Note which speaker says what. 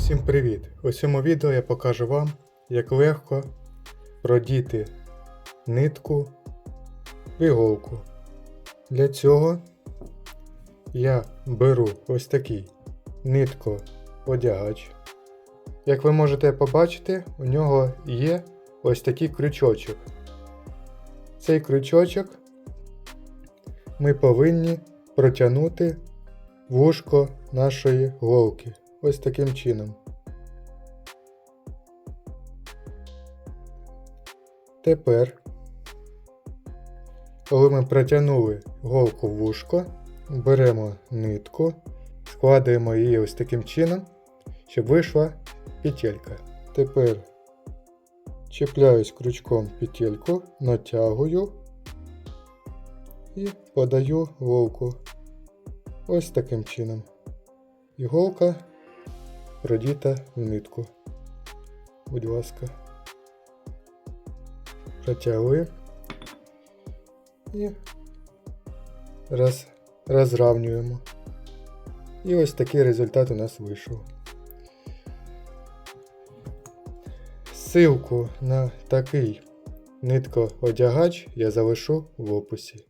Speaker 1: Всім привіт! У цьому відео я покажу вам, як легко продіти нитку в іголку. Для цього я беру ось такий нитко-одягач. Як ви можете побачити, у нього є ось такий крючочок. Цей крючочок ми повинні протягнути вушко нашої голки. Ось таким чином. Тепер, коли ми протягнули голку в вушко, беремо нитку, складаємо її ось таким чином, щоб вийшла петелька. Тепер чіпляюсь крючком петельку, натягую і подаю голку. Ось таким чином. Іголка продіта в нитку. Будь ласка. Протягли. І роз, розравнюємо. І ось такий результат у нас вийшов. Ссылку на такий нитко-одягач я залишу в описі.